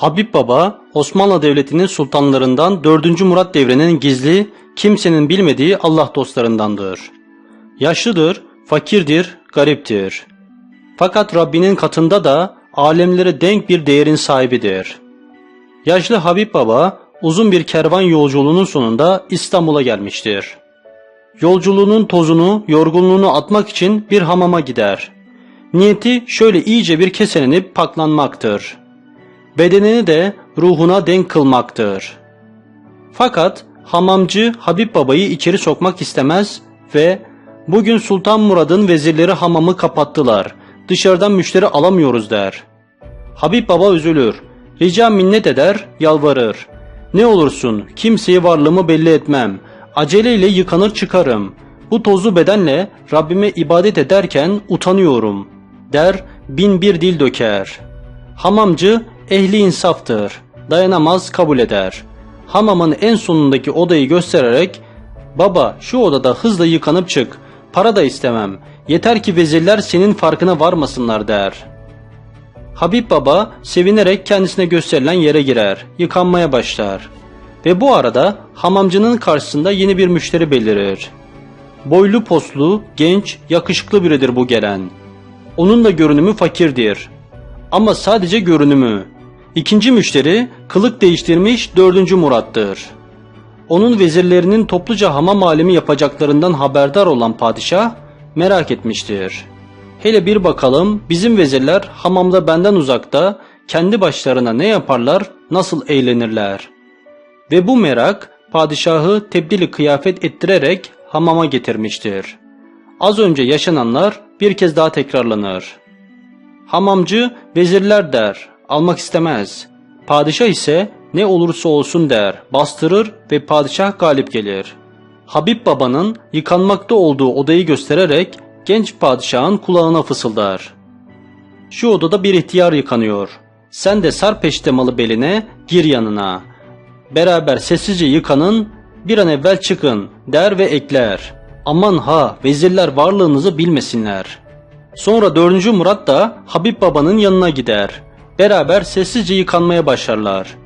Habib Baba, Osmanlı Devleti'nin sultanlarından 4. Murat devrinin gizli, kimsenin bilmediği Allah dostlarındandır. Yaşlıdır, fakirdir, gariptir. Fakat Rabbinin katında da alemlere denk bir değerin sahibidir. Yaşlı Habib Baba uzun bir kervan yolculuğunun sonunda İstanbul'a gelmiştir. Yolculuğunun tozunu, yorgunluğunu atmak için bir hamama gider. Niyeti şöyle iyice bir keselenip paklanmaktır. Bedenini de ruhuna denk kılmaktır. Fakat hamamcı Habib Baba'yı içeri sokmak istemez ve bugün Sultan Murad'ın vezirleri hamamı kapattılar. Dışarıdan müşteri alamıyoruz der. Habib Baba üzülür. Rica minnet eder, yalvarır. Ne olursun kimseye varlığımı belli etmem. Aceleyle yıkanır çıkarım. Bu tozlu bedenle Rabbime ibadet ederken utanıyorum. Der bin bir dil döker. Hamamcı ehli insaftır. Dayanamaz kabul eder. Hamamın en sonundaki odayı göstererek Baba şu odada hızla yıkanıp çık. Para da istemem. Yeter ki vezirler senin farkına varmasınlar der.'' Habib Baba sevinerek kendisine gösterilen yere girer, yıkanmaya başlar. Ve bu arada hamamcının karşısında yeni bir müşteri belirir. Boylu poslu, genç, yakışıklı biridir bu gelen. Onun da görünümü fakirdir. Ama sadece görünümü. İkinci müşteri kılık değiştirmiş dördüncü Murat'tır. Onun vezirlerinin topluca hamam alemi yapacaklarından haberdar olan padişah merak etmiştir. Hele bir bakalım bizim vezirler hamamda benden uzakta kendi başlarına ne yaparlar, nasıl eğlenirler. Ve bu merak padişahı tebdili kıyafet ettirerek hamama getirmiştir. Az önce yaşananlar bir kez daha tekrarlanır. Hamamcı vezirler der, almak istemez. Padişah ise ne olursa olsun der, bastırır ve padişah galip gelir. Habib babanın yıkanmakta olduğu odayı göstererek genç padişahın kulağına fısıldar. Şu odada bir ihtiyar yıkanıyor. Sen de sar peştemalı beline, gir yanına. Beraber sessizce yıkanın, bir an evvel çıkın der ve ekler. Aman ha vezirler varlığınızı bilmesinler. Sonra 4. Murat da Habib babanın yanına gider. Beraber sessizce yıkanmaya başlarlar.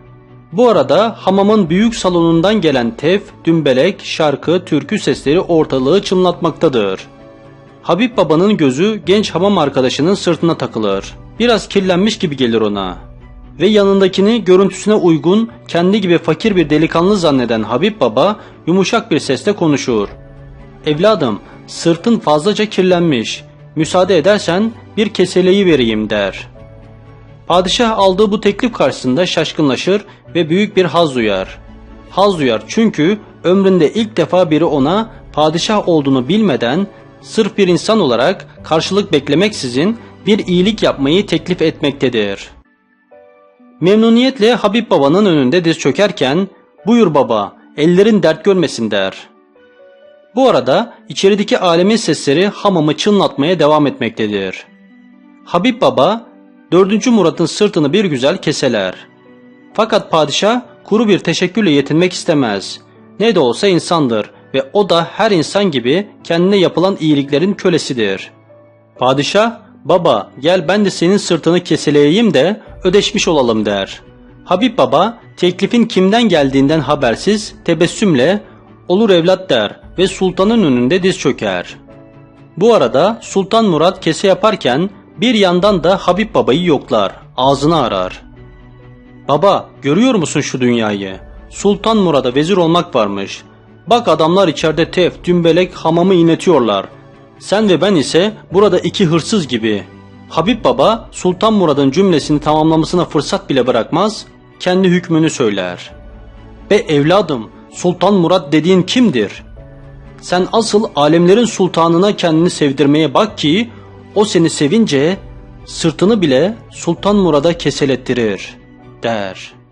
Bu arada hamamın büyük salonundan gelen tef, dümbelek, şarkı, türkü sesleri ortalığı çınlatmaktadır. Habib babanın gözü genç hamam arkadaşının sırtına takılır. Biraz kirlenmiş gibi gelir ona. Ve yanındakini görüntüsüne uygun, kendi gibi fakir bir delikanlı zanneden Habib baba yumuşak bir sesle konuşur. Evladım, sırtın fazlaca kirlenmiş. Müsaade edersen bir keseleyi vereyim der. Padişah aldığı bu teklif karşısında şaşkınlaşır ve büyük bir haz duyar. Haz duyar çünkü ömründe ilk defa biri ona padişah olduğunu bilmeden sırf bir insan olarak karşılık beklemeksizin bir iyilik yapmayı teklif etmektedir. Memnuniyetle Habib babanın önünde diz çökerken buyur baba ellerin dert görmesin der. Bu arada içerideki alemin sesleri hamamı çınlatmaya devam etmektedir. Habib baba 4. Murat'ın sırtını bir güzel keseler. Fakat padişah kuru bir teşekkürle yetinmek istemez. Ne de olsa insandır ve o da her insan gibi kendine yapılan iyiliklerin kölesidir. Padişah, baba gel ben de senin sırtını keseleyeyim de ödeşmiş olalım der. Habib baba teklifin kimden geldiğinden habersiz tebessümle olur evlat der ve sultanın önünde diz çöker. Bu arada Sultan Murat kese yaparken bir yandan da Habib babayı yoklar, ağzını arar. Baba görüyor musun şu dünyayı? Sultan Murad'a vezir olmak varmış. Bak adamlar içeride tef, dümbelek hamamı inletiyorlar. Sen ve ben ise burada iki hırsız gibi. Habib Baba Sultan Murad'ın cümlesini tamamlamasına fırsat bile bırakmaz, kendi hükmünü söyler. Be evladım, Sultan Murad dediğin kimdir? Sen asıl alemlerin sultanına kendini sevdirmeye bak ki o seni sevince sırtını bile Sultan Murad'a keselettirir der.''